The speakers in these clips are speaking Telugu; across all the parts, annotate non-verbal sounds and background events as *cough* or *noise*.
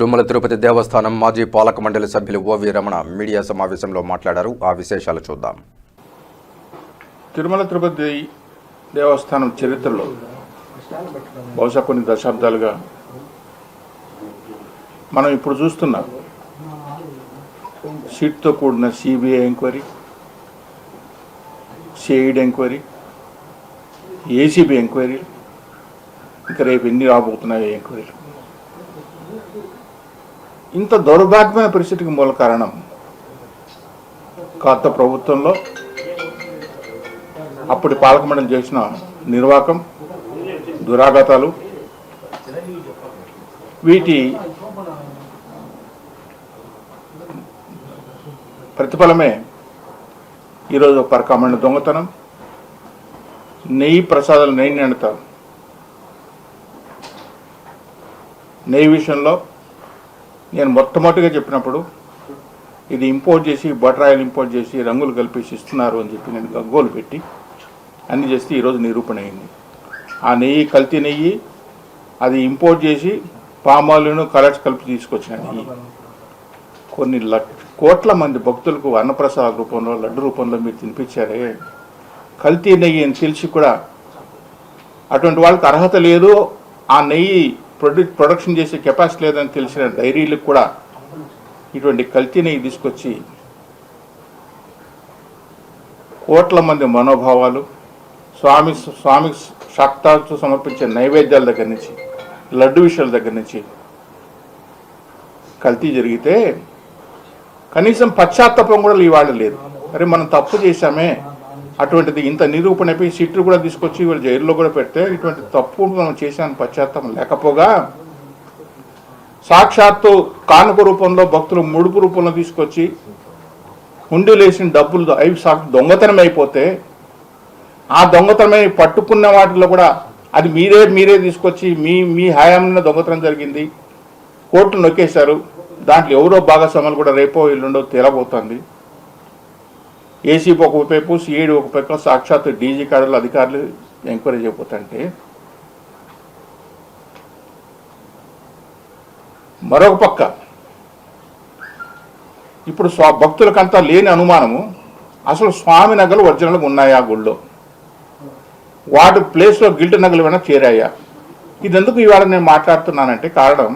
తిరుమల తిరుపతి దేవస్థానం మాజీ పాలక మండలి సభ్యులు ఓవి రమణ మీడియా సమావేశంలో మాట్లాడారు. ఆ విశేషాలు చూద్దాం. తిరుమల తిరుపతి దేవస్థానం చరిత్రలో బహుశా కొన్ని దశాబ్దాలుగా మనం ఇప్పుడు చూస్తున్నాం. సీట్తో కూడిన CBI enquiry CID enquiry ACB enquiry ఇంకా రేపు ఎన్ని రాబోతున్నాయో ఎంక్వైరీలు. ఇంత దౌర్భాగ్యమైన పరిస్థితికి మూల కారణం కొత్త ప్రభుత్వంలో అప్పటి పాలకమండలి చేసిన నిర్వాకం దురాఘాతాలు వీటి ప్రతిఫలమే ఈరోజు పరకామణ దొంగతనం నెయ్యి ప్రసాదాలు నెయ్యి నాణ్యత నెయ్యి విషయంలో నేను మొట్టమొదటిగా చెప్పినప్పుడు ఇది ఇంపోర్ట్ చేసి బటర్ ఆయిల్ ఇంపోర్ట్ చేసి రంగులు కలిపేసి ఇస్తున్నారు అని చెప్పి నేను గగ్గోలు పెట్టి అన్ని చేస్తే ఈరోజు నిరూపణ అయింది. ఆ నెయ్యి కల్తీ నెయ్యి అది ఇంపోర్ట్ చేసి పామాలను కలర్స్ కలిపి తీసుకొచ్చిన నెయ్యి. కొన్ని కోట్ల మంది భక్తులకు అన్నప్రసాద రూపంలో లడ్డు రూపంలో మీరు తినిపించారే. కల్తీ నెయ్యి అని తెలిసి కూడా అటువంటి వాళ్ళకి అర్హత లేదు. ఆ నెయ్యి ప్రొడ్యూ ప్రొడక్షన్ చేసే కెపాసిటీ లేదని తెలిసిన డైరీలకు కూడా ఇటువంటి కల్తీని తీసుకొచ్చి కోట్ల మంది మనోభావాలు స్వామి స్వామి శాక్తాలతో సమర్పించే నైవేద్యాల దగ్గర నుంచి లడ్డు విషయాల దగ్గర నుంచి కల్తీ జరిగితే కనీసం పశ్చాత్తాపం కూడా ఇవాళ లేదు. అరే మనం తప్పు చేశామే. అటువంటిది ఇంత నిరూపణ అయిపోయి సిట్టు కూడా తీసుకొచ్చి వీళ్ళు జైల్లో కూడా పెడితే ఇటువంటి తప్పు మనం చేశాను పశ్చాత్తాపం లేకపోగా సాక్షాత్తు కానుక రూపంలో భక్తులు ముడుపు రూపంలో తీసుకొచ్చి హుండీలేసిన డబ్బులు అవి సాక్షి దొంగతనం అయిపోతే ఆ దొంగతనమై పట్టుకున్న వాటిలో కూడా అది మీరే మీరే తీసుకొచ్చి మీ మీ హయాంలో దొంగతనం జరిగింది. కోర్టు నొక్కేశారు. దాంట్లో ఎవరో భాగస్వాములు కూడా రేపో ఎల్లుండో తేలబోతుంది. ఏసీపీ ఒకవైపు సిఐడి ఒక సాక్షాత్ డీజీ కాడలు అధికారులు ఎంక్వైరీ చేయబోతుంటే మరొక పక్క ఇప్పుడు స్వా భక్తులకంతా లేని అనుమానము అసలు స్వామి నగలు ఒరిజినల్గా ఉన్నాయా గుళ్ళో? వాటి ప్లేస్లో గిల్ట్ నగలు ఏమైనా చేరాయా? ఇదెందుకు ఇవాళ నేను మాట్లాడుతున్నానంటే కారణం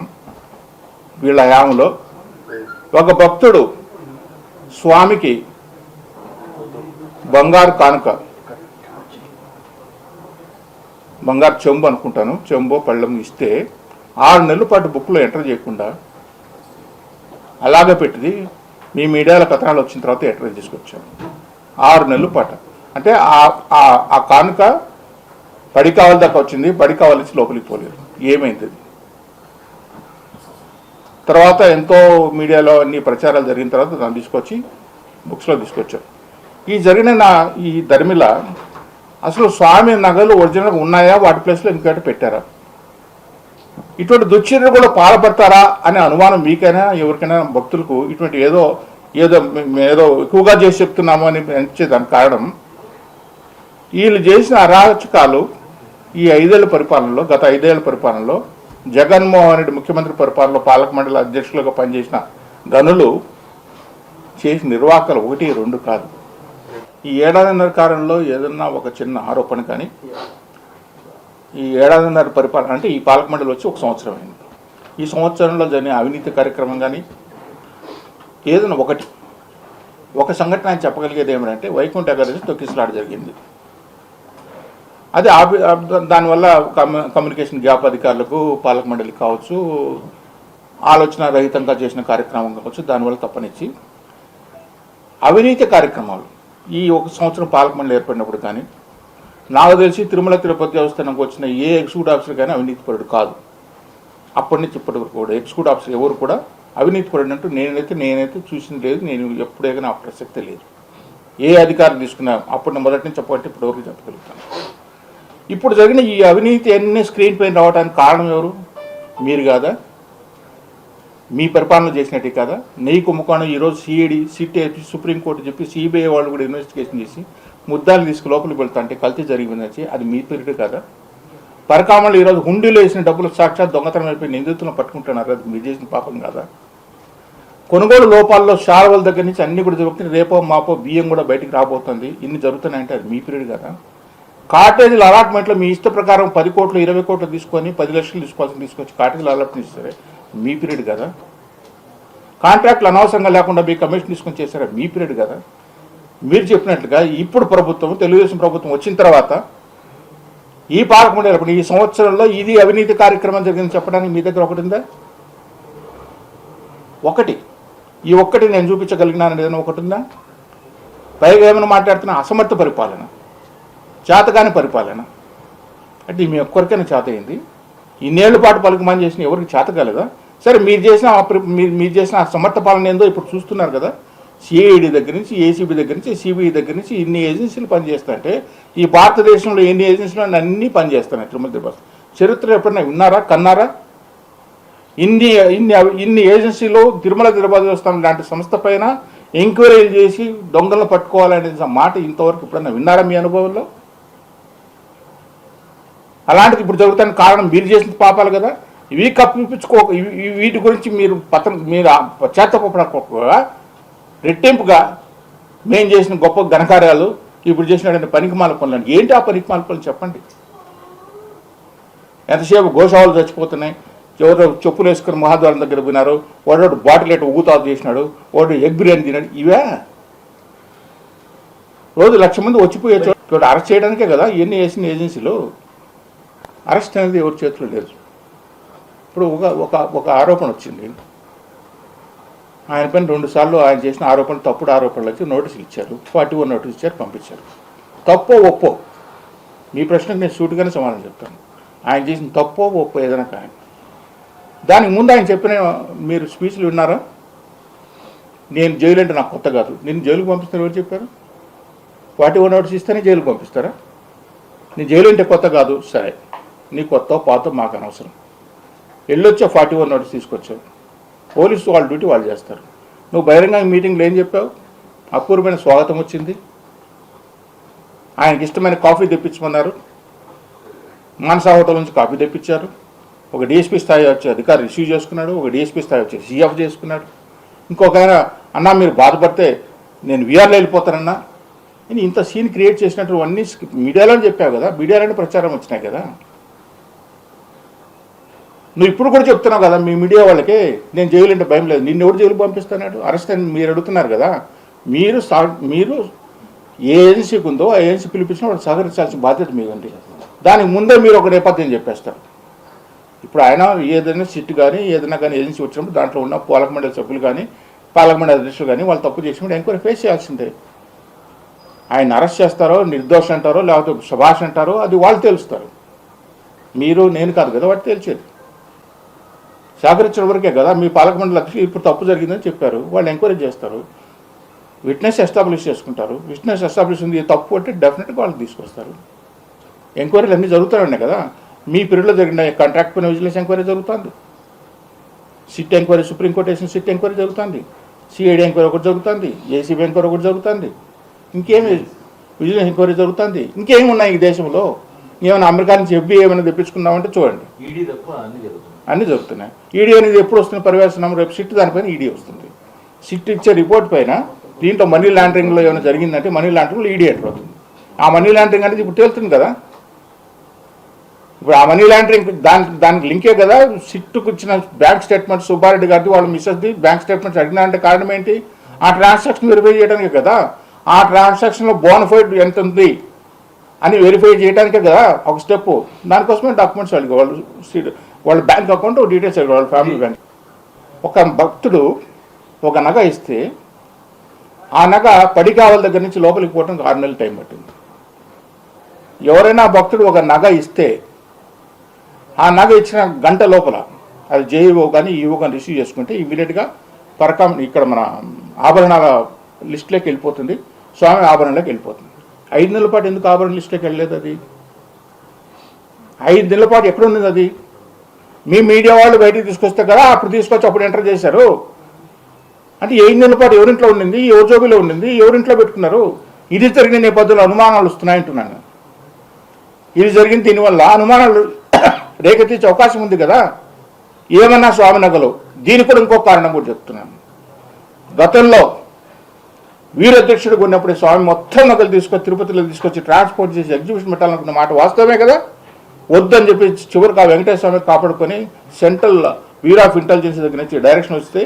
వీళ్ళ హయాంలో ఒక భక్తుడు స్వామికి బంగారు కానుక. బంగారు చెంబు అనుకుంటాను. చెంబో పళ్ళెం ఇస్తే ఆరు నెలల పాటు బుక్లో ఎంటర్ చేయకుండా అలాగే పెట్టింది. మీ మీడియాలో కథనాలు వచ్చిన తర్వాత ఎంటర్ తీసుకొచ్చాను ఆరు నెలల పాటు. అంటే ఆ- కానుక పడి కావాలి దాకా వచ్చింది. పడి కావాల్సి లోపలికి పోలేదు. ఏమైంది? అది? తర్వాత ఎంతో మీడియాలో అన్ని ప్రచారాలు జరిగిన తర్వాత దాన్ని తీసుకొచ్చి బుక్స్లో తీసుకొచ్చారు ఈ జరిగిన నా ఈ ధర్మిల అసలు స్వామి నగలు ఒరిజినల్గా ఉన్నాయా? వాటి ప్లేస్లో ఇంకోటి పెట్టారా? ఇటువంటి దుశ్చర్యలు కూడా పాల్పడతారా అనే అనుమానం మీకైనా ఎవరికైనా భక్తులకు ఇటువంటి ఏదో ఏదో ఏదో ఎక్కువగా చేసి చెప్తున్నాము అని అనిపించే దానికి కారణం వీళ్ళు చేసిన అరాచకాలు ఈ ఐదేళ్ళ పరిపాలనలో గత ఐదేళ్ళ పరిపాలనలో జగన్మోహన్ రెడ్డి ముఖ్యమంత్రి పరిపాలనలో పాలక మండలి అధ్యక్షులుగా పనిచేసిన గనులు చేసిన నిర్వాహకాలు ఒకటి రెండు కాదు. ఈ ఏడాదిన్నర కాలంలో ఏదన్నా ఒక చిన్న ఆరోపణ కానీ ఈ ఏడాదిన్నర పరిపాలన అంటే ఈ పాలక మండలి వచ్చి ఒక సంవత్సరం అయింది. ఈ సంవత్సరంలో జరిగిన అవినీతి కార్యక్రమం కానీ ఏదైనా ఒకటి ఒక సంఘటన ఆయన చెప్పగలిగేది ఏమిటంటే వైకుంఠ ఏకాదశి తొక్కిసలాట జరిగింది. అది ఆపి దానివల్ల కమ్యూనికేషన్ గ్యాప్ అధికారులకు పాలక మండలి కావచ్చు ఆలోచన రహితంగా చేసిన కార్యక్రమం కావచ్చు దానివల్ల తప్పనిచ్చి అవినీతి కార్యక్రమాలు ఈ ఒక సంవత్సరం పాలకమండలి ఏర్పడినప్పుడు కానీ నాకు తెలిసి తిరుమల తిరుపతి దేవస్థానంకి వచ్చిన ఏ ఎగ్జిక్యూటివ్ ఆఫీసర్ కానీ అవినీతిపరుడు కాదు. అప్పటి నుంచి ఇప్పటి వరకు కూడా ఎగ్జిక్యూటివ్ ఆఫీసర్ ఎవరు కూడా అవినీతిపరుడు అంటూ నేనైతే నేనైతే చూసింది లేదు నేను ఎప్పుడే కానీ ఆ ప్రసక్తే లేదు. ఏ అధికారం తీసుకున్నా అప్పటి మొదటి నుంచి చెప్పబట్టి ఇప్పటి వరకు చెప్పగలుగుతాను. ఇప్పుడు జరిగిన ఈ అవినీతి అన్ని స్క్రీన్ పైన రావడానికి కారణం ఎవరు? మీరు కాదా? మీ పరిపాలన చేసినట్టే కదా? నెయ్యి కుంభకోణం ఈరోజు సిఐడి సిటీ సుప్రీంకోర్టు చెప్పి సిబిఐ వాళ్ళు కూడా ఇన్వెస్టిగేషన్ చేసి ముద్దాలు తీసుకు లోపలికి వెళ్తా అంటే కల్తీ జరిగిందని అది మీ పీరియడ్ కదా? పరకామలు ఈరోజు హుండీలో వేసిన డబ్బులు సాక్షాత్ దొంగతనం అయిపోయి నిందితులను పట్టుకుంటున్నారు. అది మీరు చేసిన పాపం కదా? కొనుగోలు లోపాల్లో షార్వల దగ్గర నుంచి అన్ని కూడా జరుగుతుంది రేపో మాపో బియ్యం కూడా బయటికి రాబోతుంది. ఇన్ని జరుగుతున్నాయంటే అది మీ పీరియడ్ కదా? కాటేజీల అలాట్మెంట్లో మీ ఇష్ట ప్రకారం పది కోట్లు ఇరవై కోట్లు తీసుకొని పది లక్షలు తీసుకోవాల్సి తీసుకొచ్చి కాటేజీల అలాట్మెంట్ ఇస్తారే? మీ పీరియడ్ కదా. కాంట్రాక్ట్లు అనవసరంగా లేకుండా మీ కమిషన్ తీసుకొని చేశారా? మీ పీరియడ్ కదా. మీరు చెప్పినట్లుగా ఇప్పుడు ప్రభుత్వం తెలుగుదేశం ప్రభుత్వం వచ్చిన తర్వాత ఈ పాలకమండలి ఈ సంవత్సరంలో ఇది అవినీతి కార్యక్రమం జరిగింది చెప్పడానికి మీ దగ్గర ఒకటి ఉందా? ఒకటి. ఈ ఒక్కటి నేను చూపించగలిగినాను ఏదైనా ఒకటి ఉందా? పైగా ఏమైనా మాట్లాడుతున్నా అసమర్థ పరిపాలన చేతగాని పరిపాలన. అంటే మీ ఒక్కరికైనా చేత అయింది. ఇన్నేళ్ళ పాటు పలుకుమని చేసిన ఎవరికి చేత కలదా? సరే మీరు చేసిన మీరు మీరు చేసిన సమర్థ పాలన ఏందో ఇప్పుడు చూస్తున్నారు కదా. సిఐడి దగ్గర నుంచి ఏసీబీ దగ్గర నుంచి సిబిఐ దగ్గర నుంచి ఇన్ని ఏజెన్సీలు పనిచేస్తాయంటే ఈ భారతదేశంలో ఎన్ని ఏజెన్సీలు అన్నీ పనిచేస్తున్నాయి తిరుమల తిరుపతి. చరిత్ర ఎప్పుడైనా విన్నారా కన్నారా? ఇన్ని ఇన్ని ఇన్ని ఏజెన్సీలు తిరుమల తిరుపతి దేవస్థానం లాంటి సంస్థ పైన ఎంక్వైరీలు చేసి దొంగలను పట్టుకోవాలనే మాట ఇంతవరకు ఎప్పుడైనా విన్నారా మీ అనుభవంలో? అలాంటిది ఇప్పుడు జరుగుతున్న కారణం మీరు చేసిన పాపాలు కదా. ఇవి కప్పించుకో వీటి గురించి మీరు పత్రం మీరు పశ్చాత్తపడకపోగా రెట్టింపుగా మేము చేసిన గొప్ప ఘనకార్యాలు ఇప్పుడు చేసినటువంటి పనికిమాల పనులు ఏంటి ఆ పనికిమాల పనులు చెప్పండి. ఎంతసేపు గోసావాలు చచ్చిపోతున్నాయి ఎవరో చెప్పులు వేసుకుని మహాద్వారం దగ్గర పోయినారు వాడు బాటిల్ ఎట్ ఊతాత చేసినాడు వాడు ఎగ్ బిర్యానీ తిన్నాడు ఇవే? రోజు లక్ష మంది వచ్చిపోయే చోట అరెస్ట్ చేయడానికే కదా ఇవన్నీ వేసిన ఏజెన్సీలు. అరెస్ట్ అనేది ఎవరి చేతిలో లేదు. ఇప్పుడు ఒక ఒక ఒక ఆరోపణ వచ్చింది. ఆయన పైన రెండుసార్లు ఆయన చేసిన ఆరోపణలు తప్పుడు ఆరోపణలు వచ్చి నోటీసులు ఇచ్చారు. ఫార్టీ వన్ నోటీస్ ఇచ్చారు పంపించారు. తప్పో ఒప్పో? మీ ప్రశ్నకు నేను సూటిగానే సమాధానం చెప్తాను. ఆయన చేసిన తప్పో ఒప్పో ఏదైనా కానీ దానికి ముందు ఆయన చెప్పిన మీరు స్పీచ్లు విన్నారా? నేను జైలు అంటే నాకు కొత్త కాదు. నేను జైలుకు పంపిస్తాను ఎవరు చెప్పారు? ఫార్టీ వన్ నోటీస్ ఇస్తేనే జైలుకు పంపిస్తారా? నీ జైలు అంటే కొత్త కాదు. సరే. నీ కొత్త పాత మాకు అనవసరం. వెళ్ళొచ్చా ఫార్టీ వన్ నోటీస్ తీసుకొచ్చావు పోలీసు వాళ్ళ డ్యూటీ వాళ్ళు చేస్తారు. నువ్వు బహిరంగ మీటింగ్లో ఏం చెప్పావు? అపూర్వమైన స్వాగతం వచ్చింది. ఆయనకి ఇష్టమైన కాఫీ తెప్పించమన్నారు. మానసా హోటల్ నుంచి కాఫీ తెప్పించారు. ఒక డిఎస్పీ స్థాయి వచ్చే అధికారి రిసీవ్ చేసుకున్నాడు. ఒక డిఎస్పీ స్థాయి వచ్చే సీఎఫ్ చేసుకున్నాడు. ఇంకొక ఆయన అన్నా మీరు బాధపడితే నేను విఆర్లో వెళ్ళిపోతానన్నా. నేను ఇంత సీన్ క్రియేట్ చేసినట్టు అన్నీ మీడియాలో చెప్పావు కదా. మీడియాలోనే ప్రచారం వచ్చినాయి కదా. నువ్వు ఇప్పుడు కూడా చెప్తున్నావు కదా మీ మీడియా వాళ్ళకి నేను జైలు అంటే భయం లేదు. నిన్ను ఎవరు జైలు పంపిస్తున్నాడు? అరెస్ట్ అని మీరు అడుగుతున్నారు కదా మీరు సా- మీరు ఏ ఏజెన్సీకి ఉందో ఆ ఏజెన్సీ పిలిపించిన వాళ్ళు సహకరించాల్సిన బాధ్యత మీదండి. దానికి ముందే మీరు ఒక నేపథ్యం చెప్పేస్తారు. ఇప్పుడు ఆయన ఏదైనా సిట్ కానీ ఏదైనా కానీ ఏజెన్సీ వచ్చినప్పుడు దాంట్లో ఉన్న పాలకమండలి సభ్యులు కానీ పాలకమండలి అధ్యక్షులు కానీ వాళ్ళు తప్పు చేసినప్పుడు ఎంక్వైరీ ఫేస్ చేయాల్సిందే. ఆయన అరెస్ట్ చేస్తారో నిర్దోష అంటారో లేకపోతే సుభాష్ అంటారో అది వాళ్ళు తెలుస్తారు. మీరు నేను కాదు కదా వాటి తెలిసేది సహకరించిన వరకే కదా మీ పాలక మండలికి ఇప్పుడు తప్పు జరిగిందని చెప్పారు. వాళ్ళు ఎంక్వైరీ చేస్తారు. విట్నెస్ ఎస్టాబ్లిష్ చేసుకుంటారు. విట్నెస్ ఎస్టాబ్లిష్ ఉంది తప్పు అంటే డెఫినెట్గా వాళ్ళు తీసుకొస్తారు. ఎంక్వైరీలు అన్నీ జరుగుతున్నాయి కదా. మీ పీరియడ్లో జరిగిన కాంట్రాక్ట్ పైన విజిలెన్స్ ఎంక్వైరీ జరుగుతుంది. సిట్ ఎంక్వైరీ సుప్రీంకోర్టు వేసిన సిట్ ఎంక్వైరీ జరుగుతుంది. సిఐడి ఎంక్వైరీ ఒకటి జరుగుతుంది. ఏసీబీ ఎంక్వైరీ ఒకటి జరుగుతుంది. ఇంకేమి విజిలెన్స్ ఎంక్వైరీ జరుగుతుంది. ఇంకేమి ఉన్నాయి ఈ దేశంలో? ఏమైనా అమెరికా నుంచి ఎఫ్బీ ఏమైనా తెప్పించుకున్నామంటే చూడండి. ఈడీ తప్ప అన్ని జరుగుతుంది అన్నీ జరుగుతున్నాయి. ఈడీ అనేది ఎప్పుడు వస్తుంది? పరివేశనం రేపు సిట్ దానిపైన ఈడీ వస్తుంది. సిట్ ఇచ్చే రిపోర్ట్ పైన దీంట్లో మనీ లాండరింగ్లో ఏమైనా జరిగిందంటే మనీ లాండరింగ్లో ఈడీ ఎంటర్ అవుతుంది. ఆ మనీ లాండరింగ్ అనేది ఇప్పుడు తేలుతుంది కదా? ఇప్పుడు ఆ మనీ లాండరింగ్ దానికి దానికి లింకే కదా? సిట్టుకు ఇచ్చిన బ్యాంక్ స్టేట్మెంట్ సుబ్బారెడ్డి గారిది వాళ్ళ మిస్సెస్ది బ్యాంక్ స్టేట్మెంట్స్ అడిగినారంటే కారణం ఏంటి? ఆ ట్రాన్సాక్షన్ వెరిఫై చేయడానికి కదా? ఆ ట్రాన్సాక్షన్లో బోనఫైడ్ ఎంత ఉంది అని వెరిఫై చేయడానికే కదా? ఒక స్టెప్ దానికోసమే డాక్యుమెంట్స్ అడిగా వాళ్ళు వాళ్ళ బ్యాంక్ అకౌంట్ డీటెయిల్స్ వాళ్ళ ఫ్యామిలీ బ్యాంక్. ఒక భక్తుడు ఒక నగ ఇస్తే ఆ నగ పడి కావాల దగ్గర నుంచి లోపలికి పోవడానికి ఆరు నెలలు టైం పట్టింది. ఎవరైనా భక్తుడు ఒక నగ ఇస్తే ఆ నగ ఇచ్చిన గంట లోపల అది జేఈఓ కానీ ఈఓ కానీ రిసీవ్ చేసుకుంటే ఇమీడియట్గా పరకం ఇక్కడ మన ఆభరణాల లిస్టులోకి వెళ్ళిపోతుంది. స్వామి ఆభరణలోకి వెళ్ళిపోతుంది. ఐదు నెలల పాటు ఎందుకు ఆభరణ లిస్టులోకి వెళ్ళలేదు అది? ఐదు నెలల పాటు ఎక్కడ ఉన్నది అది? మీ మీడియా వాళ్ళు బయటికి తీసుకొస్తే కదా అప్పుడు తీసుకొచ్చి అప్పుడు ఎంటర్ చేశారు. అంటే ఏ నెలల పాటు ఎవరింట్లో ఉండింది ఎవరి జోబిలో ఉండింది ఎవరింట్లో పెట్టుకున్నారు? ఇది జరిగిన నేపథ్యంలో అనుమానాలు వస్తున్నాయంటున్నాను ఇది జరిగిన దీనివల్ల అనుమానాలు *coughs* రేకెత్తించే అవకాశం ఉంది కదా. ఏమన్నా స్వామి నగలు? దీనికి కూడా ఇంకో కారణం కూడా చెప్తున్నాను. గతంలో వీరధ్యక్షుడు ఉన్నప్పుడు స్వామి మొత్తం నగలు తీసుకొచ్చి తిరుపతిలో తీసుకొచ్చి ట్రాన్స్పోర్ట్ చేసి ఎగ్జిబిషన్ పెట్టాలనుకున్న మాట వాస్తవమే కదా? వద్దని చెప్పి చివరికి ఆ వెంకటేశ్వర కాపాడుకొని సెంట్రల్ బ్యూరో ఆఫ్ ఇంటెలిజెన్స్ దగ్గర నుంచి డైరెక్షన్ వస్తే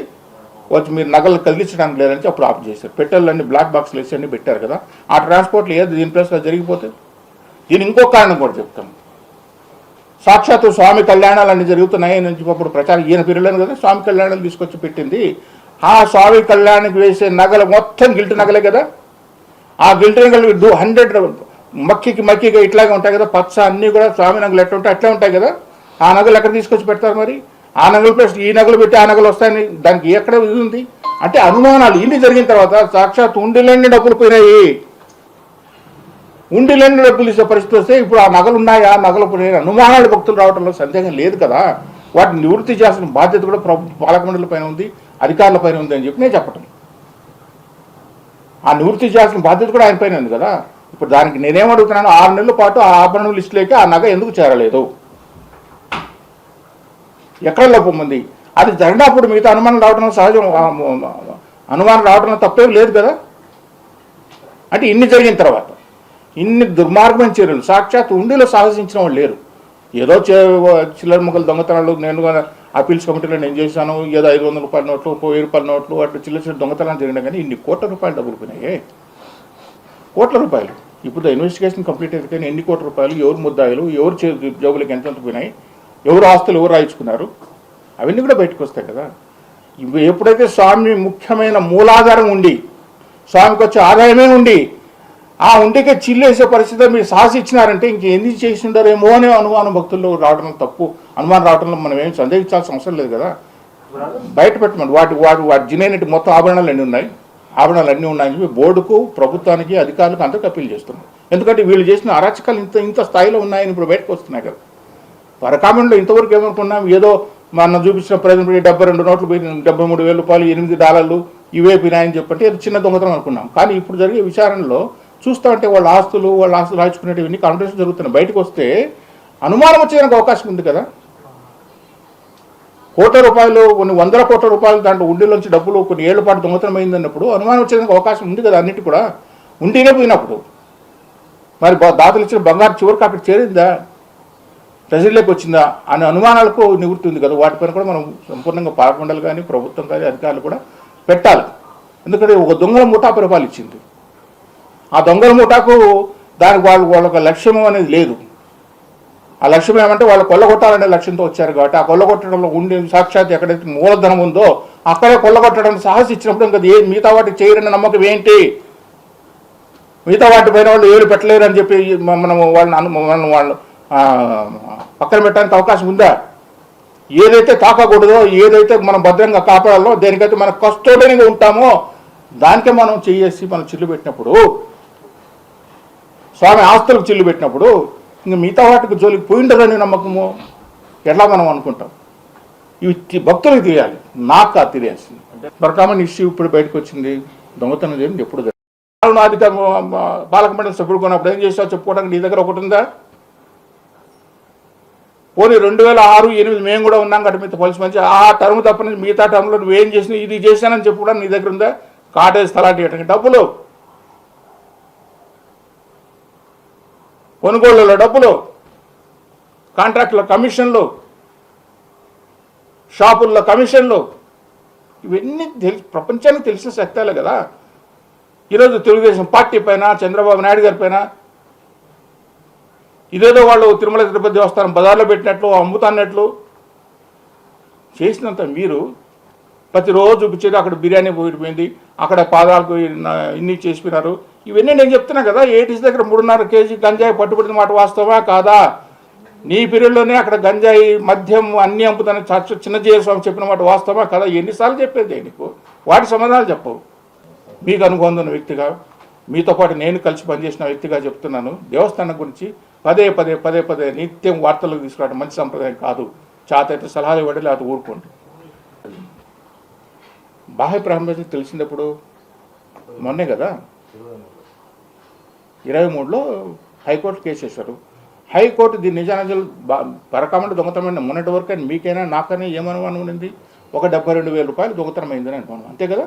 వచ్చి మీరు నగలు కదిలించడానికి లేదని అప్పుడు ఆఫ్ చేశారు. పెట్టెలన్నీ బ్లాక్ బాక్స్లు వేసి అన్ని పెట్టారు కదా. ఆ ట్రాన్స్పోర్ట్లు ఏది దీని ప్లేస్లో జరిగిపోతే? దీని ఇంకో కారణం కూడా చెప్తాను సాక్షాత్తు స్వామి కళ్యాణాలు అన్ని జరుగుతున్నాయి నుంచి అప్పుడు ప్రచారం ఈయన పిల్లలను కదా స్వామి కళ్యాణాలు తీసుకొచ్చి పెట్టింది. ఆ స్వామి కళ్యాణానికి వేసే నగలు మొత్తం గిల్ట్ నగలే కదా. ఆ గిల్ట్ నగలు డూ హండ్రెడ్ మక్కికి మక్కిగా ఇట్లాగే ఉంటాయి కదా పచ్చ అన్నీ కూడా స్వామి నగలు ఎట్లా ఉంటాయి అట్లే ఉంటాయి కదా. ఆ నగలు ఎక్కడ తీసుకొచ్చి పెడతారు మరి? ఆ నగలు ప్లస్ ఈ నగలు పెట్టి ఆ నగలు వస్తాయని దానికి ఎక్కడ ఇది ఉంది? అంటే అనుమానాలు. ఇన్ని జరిగిన తర్వాత సాక్షాత్ ఉండిలేని డబ్బులు పోయినాయి. ఉండిలేని డబ్బులు ఇచ్చే పరిస్థితి వస్తే ఇప్పుడు ఆ నగలు ఉన్నాయా? నగలు పోయినాయి? అనుమానాలు భక్తులు రావడంలో సందేహం లేదు కదా. వాటిని నివృత్తి చేయాల్సిన బాధ్యత కూడా ప్రభు పాలక పైన ఉంది అధికారుల పైన ఉంది అని చెప్పి నేను చెప్పటం. ఆ నివృత్తి చేయాల్సిన బాధ్యత కూడా ఆయన పైన ఉంది కదా. ఇప్పుడు దానికి నేనేమడుగుతున్నాను ఆరు నెలల పాటు ఆ ఆభరణ లిస్టులోకి ఆ నగ ఎందుకు చేరలేదు? ఎక్కడ లోపం ఉంది అది జరిగినప్పుడు మిగతా అనుమానం రావడం సహజం. అనుమానం రావడం తప్పేం లేదు కదా? అంటే ఇన్ని జరిగిన తర్వాత ఇన్ని దుర్మార్గమైన చర్యలు సాక్షాత్ ఉండిలో సాహసించిన వాళ్ళు లేరు. ఏదో చే- చిల్లర ముక్కలు దొంగతనాలు నేను అపీల్స్ కమిటీలో నేను చేశాను ఏదో ఐదు వందల రూపాయల నోట్లు వెయ్యి రూపాయల నోట్లు అట్లా చిల్లర చిల్లర దొంగతనాలు జరిగినా కానీ ఇన్ని కోట్ల రూపాయలు డబ్బులు పోయినాయి. కోట్ల రూపాయలు. ఇప్పుడు ఇన్వెస్టిగేషన్ కంప్లీట్ అయితే ఎన్ని కోట్ల రూపాయలు ఎవరు ముద్దాయిలు ఎవరు చే- జోబులకు ఎంత పోయినాయి ఎవరు ఆస్తులు ఎవరు రాయించుకున్నారు అవన్నీ కూడా బయటకు వస్తాయి కదా. ఎప్పుడైతే స్వామి ముఖ్యమైన మూలాధారం ఉండి స్వామికి వచ్చే ఆదాయమే ఉండి ఆ ఉండికే చిల్లేసే పరిస్థితి మీరు సాహసించినారంటే ఇంక ఎందుకు చేసి ఉండరేమో అనే అనుమానం భక్తుల్లో రావడం తప్పు. అనుమానం రావడంలో మనం ఏం సందేహించాల్సిన అవసరం లేదు కదా. బయట పెట్టమండి వాటి వాటి వాటి జినేనటి మొత్తం ఆభరణాలు ఎన్ని ఉన్నాయి? ఆభరణాలు అన్నీ ఉన్నాయని చెప్పి బోర్డుకు ప్రభుత్వానికి అధికారులకు అందరికీ అప్పీల్ చేస్తున్నాం. ఎందుకంటే వీళ్ళు చేసిన అరాచకాలు ఇంత ఇంత స్థాయిలో ఉన్నాయని ఇప్పుడు బయటకు వస్తున్నాయి కదా. పరకామంలో ఇంతవరకు ఏమనుకున్నాం ఏదో మన చూపించిన ప్రజెంట్ డెబ్బై రెండు నోట్లు డెబ్బై మూడు వేల రూపాయలు ఎనిమిది డాలర్లు ఇవే పినాయని చెప్పంటే చిన్న దొంగతనం అనుకున్నాం. కానీ ఇప్పుడు జరిగే విచారణలో చూస్తా ఉంటే వాళ్ళ ఆస్తులు వాళ్ళ ఆస్తులు రాయించుకునేటివన్నీ కాన్వర్సేషన్ జరుగుతున్నాయి. బయటకు వస్తే అనుమానం వచ్చేదానికి అవకాశం ఉంది కదా. కోట్ల రూపాయలు కొన్ని వందల కోట్ల రూపాయలు దాంట్లో ఉండిలోంచి డబ్బులు కొన్ని ఏళ్ళ పాటు దొంగతనం అయిందన్నప్పుడు అనుమానం వచ్చేందుకు అవకాశం ఉంది కదా అన్నిటి కూడా? ఉండినే పోయినప్పుడు. మరి బా- దాతలు ఇచ్చిన బంగారు చివరికి అక్కడ చేరిందా? ప్రజల్లోకి వచ్చిందా? అనే అనుమానాలకు నివృత్తి ఉంది కదా. వాటిపైన కూడా మనం సంపూర్ణంగా పాలకొండలు కానీ ప్రభుత్వం కానీ అధికారులు కూడా పెట్టాలి. ఎందుకంటే ఒక దొంగల ముఠా పరిపాలించింది ఆ దొంగల ముఠాకు దానికి వాళ్ళు వాళ్ళ లక్ష్యం అనేది లేదు. ఆ లక్ష్యం ఏమంటే వాళ్ళు కొల్లగొట్టాలనే లక్ష్యంతో వచ్చారు కాబట్టి ఆ కొల్లగొట్టడంలో ఉండే సాక్షాత్ ఎక్కడైతే మూలధనం ఉందో అక్కడే కొల్లగొట్టడానికి సాహసించినప్పుడు ఇంకా ఏ మిగతా వాటికి చేయరన్న నమ్మకం ఏంటి? మిగతా వాటి పైన వాళ్ళు ఏలు పెట్టలేరు అని చెప్పి మనం వాళ్ళని అను మనం వాళ్ళు పక్కన పెట్టడానికి అవకాశం ఉందా? ఏదైతే తాకకూడదో ఏదైతే మనం భద్రంగా కాపాడాలో దేనికైతే మనం కష్టోడనిగా ఉంటామో దానికే మనం చేసి మనం చిల్లు పెట్టినప్పుడు స్వామి ఆస్తులకు చిల్లు పెట్టినప్పుడు ఇంక మిగతా వాటికి జోలికి పోయిండదని నమ్మకము ఎట్లా మనం అనుకుంటాం? ఇవి భక్తులకు తెలియాలి నాకు కాదు తెలియాల్సింది. బరకామన్ ఇష్యూ ఇప్పుడు బయటకు వచ్చింది. దొంగతనం చేయండి ఎప్పుడు అధికారం పాలక మండలి సభ్యుడు కొన్నప్పుడు ఏం చేసావు చెప్పుకోవడానికి నీ దగ్గర ఒకటి ఉందా? పోనీ రెండు వేల ఆరు ఎనిమిది మేము కూడా ఉన్నాం కాబట్టి మీతో పోలీసు మంచి ఆ టర్మ్ తప్పని మిగతా టర్మ్లో నువ్వేం చేసినా ఇది చేశానని చెప్పుకోవడానికి నీ దగ్గర ఉందా? కాటేజ్ ఇవ్వడానికి డబ్బులు. కొనుగోళ్ళలో డబ్బులు కాంట్రాక్టుల కమిషన్లు షాపుల్లో కమిషన్లు ఇవన్నీ తెలి ప్రపంచానికి తెలిసిన సత్యాలే కదా. ఈరోజు తెలుగుదేశం పార్టీ పైన చంద్రబాబు నాయుడు గారి పైన ఇదేదో వాళ్ళు తిరుమల తిరుపతి దేవస్థానం బజార్లో పెట్టినట్లు అమ్ముతాన్నట్లు చేసినంత మీరు ప్రతిరోజు చూపించేది అక్కడ బిర్యానీ పోయిపోయింది అక్కడ పాదాలకు ఇన్ని చేసిపోయినారు. ఇవన్నీ నేను చెప్తున్నా కదా ఏటీస్ దగ్గర మూడున్నర కేజీ గంజాయి పట్టుబడిన మాట వాస్తవా కాదా? నీ పీరియడ్లోనే అక్కడ గంజాయి మద్యం అన్ని అమ్ముతానని చర్చ చిన్నజీయ స్వామి చెప్పిన మాట వాస్తవా కదా? ఎన్నిసార్లు చెప్పేది నీకు. వాటి సమాధానాలు చెప్పవు మీకు అనుబంధం ఉన్న వ్యక్తిగా మీతో పాటు నేను కలిసి పనిచేసిన వ్యక్తిగా చెప్తున్నాను. దేవస్థానం గురించి పదే పదే పదే పదే నిత్యం వార్తలకు తీసుకురావడం మంచి సంప్రదాయం కాదు. చేత అయితే సలహాలు ఇవ్వండి లేకపోతే ఊరుకోండి. బాహ్య ప్రారంభం తెలిసినప్పుడు మొన్నే కదా ఇరవై మూడులో హైకోర్టు కేసు వేశారు. హైకోర్టు దీని నిజానిజాలు పరకమంటే దొంగతనమైన మొన్నటి వరకు అని మీకైనా నాకైనా ఏమనుమానం ఉండింది ఒక డెబ్బై రెండు వేల రూపాయలు దొంగతనమైందని అనుకున్నాం. అంతే కదా?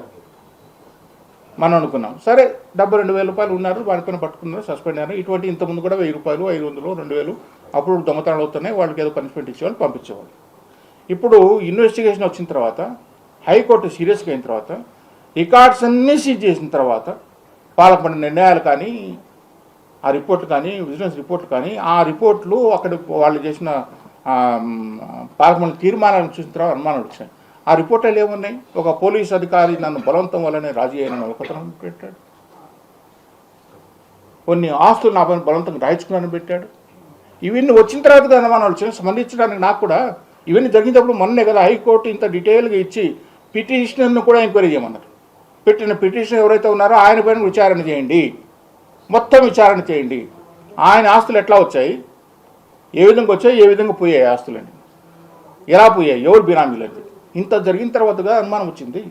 మనం అనుకున్నాం. సరే డెబ్బై రెండు వేల రూపాయలు ఉన్నారు వాడిపైన పట్టుకున్నారు సస్పెండ్ అయ్యారు ఇటువంటి ఇంతకుముందు కూడా వెయ్యి రూపాయలు ఐదు వందలు రెండు వేలు అప్పుడు దొంగతనాలు అవుతున్నాయి. వాళ్ళకి ఏదో పనిష్మెంట్ ఇచ్చేవాళ్ళు పంపించేవాళ్ళు. ఇప్పుడు ఇన్వెస్టిగేషన్ వచ్చిన తర్వాత హైకోర్టు సీరియస్గా అయిన తర్వాత రికార్డ్స్ అన్నీ సీజ్ చేసిన తర్వాత పాలకమండ నిర్ణయాలు కానీ ఆ రిపోర్ట్లు కానీ విజిలెన్స్ రిపోర్ట్లు కానీ ఆ రిపోర్ట్లు అక్కడ వాళ్ళు చేసిన ఆ, పాలకమండలి తీర్మానాలను చూసిన తర్వాత అనుమానాలు వచ్చాయి. ఆ రిపోర్ట్లు ఏమున్నాయి? ఒక పోలీస్ అధికారి నన్ను బలవంతం వల్లనే రాజీ అయిన ఒకతనం పెట్టాడు. కొన్ని ఆస్తులు నా పైన బలవంతం రాయించుకున్నాను పెట్టాడు. ఇవన్నీ వచ్చిన తర్వాత కదా అనుమానాలు వచ్చాయి. స్పందించడానికి నాకు కూడా ఇవన్నీ జరిగినప్పుడు మొన్నే కదా హైకోర్టు ఇంత డీటెయిల్గా ఇచ్చి పిటిషనర్ను కూడా ఎంక్వైరీ చేయమన్నారు. పెట్టిన పిటిషన్ ఎవరైతే ఉన్నారో ఆయన పైన విచారణ చేయండి. మొత్తం విచారణ చేయండి. ఆయన ఆస్తులు ఎట్లా వచ్చాయి? ఏ విధంగా వచ్చాయి? ఏ విధంగా పోయాయి ఆస్తులని ఎలా పోయాయి? ఎవరు బినామీలండి ఇంత జరిగిన తర్వాతగా అనుమానం వచ్చింది.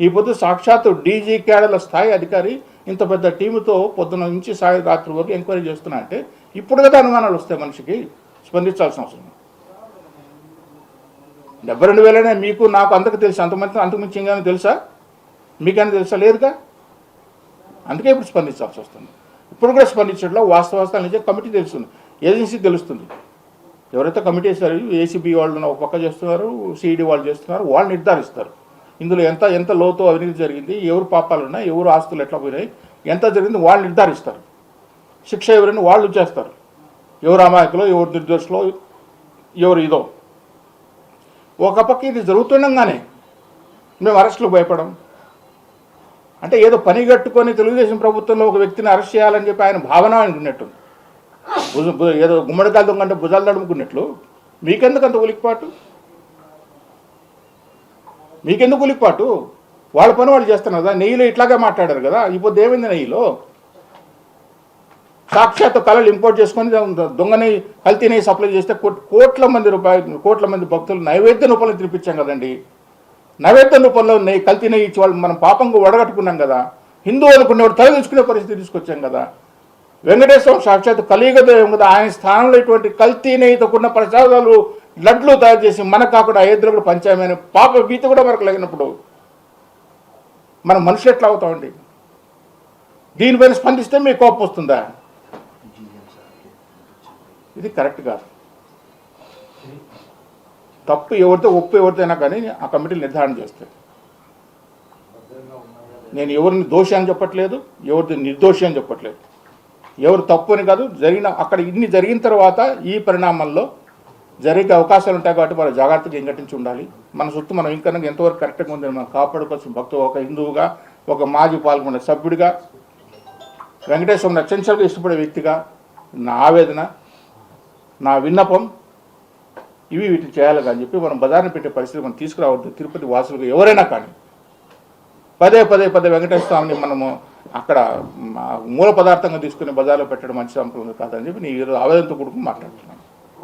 ఈ పొద్దు సాక్షాత్తు డీజీ క్యాడర్ల స్థాయి అధికారి ఇంత పెద్ద టీముతో పొద్దున నుంచి సాయి రాత్రి వరకు ఎంక్వైరీ చేస్తున్నా అంటే ఇప్పుడు కదా అనుమానాలు వస్తాయి మనిషికి. స్పందించాల్సిన అవసరం డెబ్బై రెండు వేలనే మీకు నాకు అందరికి తెలుసు. అంతమంది అంతకుమించి ఇంకా తెలుసా? మీకైనా తెలుసా? లేదుగా? అందుకే ఇప్పుడు స్పందించాల్సి వస్తుంది. ఇప్పుడు కూడా స్పందించడంలో వాస్తవాస్తాలు నిజం కమిటీ తెలుస్తుంది. ఏజెన్సీ తెలుస్తుంది. ఎవరైతే కమిటీ వేస్తారు ఏసీబీ వాళ్ళు ఒక పక్క చేస్తున్నారు సిఈడి వాళ్ళు చేస్తున్నారు వాళ్ళు నిర్ధారిస్తారు. ఇందులో ఎంత ఎంత లోతు అవినీతి జరిగింది ఎవరు పాపాలు ఉన్నాయి ఎవరు ఆస్తులు ఎట్లా పోయినాయి ఎంత జరిగింది వాళ్ళు నిర్ధారిస్తారు. శిక్ష ఎవరైనా వాళ్ళు చేస్తారు. ఎవరు అమాయకులు ఎవరు నిర్దోషులో ఎవరు ఇదో. ఒక పక్క ఇది జరుగుతుండగానే మేము అరెస్టులకు భయపడం అంటే ఏదో పని కట్టుకొని తెలుగుదేశం ప్రభుత్వంలో ఒక వ్యక్తిని అరెస్ట్ చేయాలని చెప్పి ఆయన భావన అనుకున్నట్టుంది ఏదో గుమ్మడికాయలు దొంగంటే భుజాలు నడుముకున్నట్లు. మీకెందుకు అంత ఉలిక్పాటు? మీకెందుకు ఉలిక్పాటు? వాళ్ళ పని వాళ్ళు చేస్తున్నారు కదా నెయ్యిలో ఇట్లాగే మాట్లాడారు కదా ఇప్పుడు ఏమైంది నెయ్యిలో? సాక్షాత్ కళలు ఇంపోర్ట్ చేసుకొని దొంగని దొంగ నెయ్యి కల్తీ నెయ్యి సప్లై చేస్తే కోట్- కోట్ల మంది రూపాయలు కోట్ల మంది భక్తులు నైవేద్య రూపాయలు తినిపించాం కదండి. నైవేద్య రూపంలో నెయ్యి కల్తీ నెయ్యి ఇచ్చి వాళ్ళు మనం పాపంగా వడగట్టుకున్నాం కదా. హిందూ అనుకునేవాడు తలదించుకునే పరిస్థితి తీసుకొచ్చాం కదా. వెంకటేశ్వర సాక్షాత్ కలియుగ దైవం కదా. ఆయన స్థానంలో ఇటువంటి కల్తీ నెయ్యితో కూడిన ప్రసాదాలు లడ్లు తయారు చేసి మనకు కాకుండా అయోధ్యలో పంచామని పాప భీతి కూడా మనకు లేనప్పుడు మనం మనుషులు ఎట్లా అవుతామండి దీనిపైన స్పందిస్తే మీకు కోపం వస్తుందా? ఇది కరెక్ట్ కాదు. తప్పు ఎవరితో ఒప్పు ఎవరితోనా కానీ ఆ కమిటీలు నిర్ధారణ చేస్తాయి. నేను ఎవరిని దోషి అని చెప్పట్లేదు ఎవరిది నిర్దోషి అని చెప్పట్లేదు. ఎవరు తప్పు అని కాదు జరిగిన అక్కడ ఇన్ని జరిగిన తర్వాత ఈ పరిణామంలో జరిగే అవకాశాలు ఉంటాయి కాబట్టి వాళ్ళు జాగ్రత్తగా ఎంగటించి ఉండాలి. మన చుట్టూ మనం ఇంకా ఎంతవరకు కరెక్ట్గా ఉందని మనం కాపాడుకోవాల్సిన భక్తు ఒక హిందువుగా ఒక మాజీ పాల్గొనే సభ్యుడిగా వెంకటేశ్వరం అత్యంతగా ఇష్టపడే వ్యక్తిగా నా ఆవేదన నా విన్నపం ఇవి వీటిని చేయాలి అని చెప్పి మనం బజార్ని పెట్టే పరిస్థితి మనం తీసుకురావద్దు. తిరుపతి వాసులకు ఎవరైనా కానీ. పదే పదే పదే వెంకటేశ్వర స్వామిని మనము అక్కడ మూల పదార్థంగా తీసుకుని బజార్లో పెట్టడం మంచి సంప్రదాయం కాదని చెప్పి నేను ఈరోజు ఆవేదనతో కూడుకుని మాట్లాడుతున్నాను.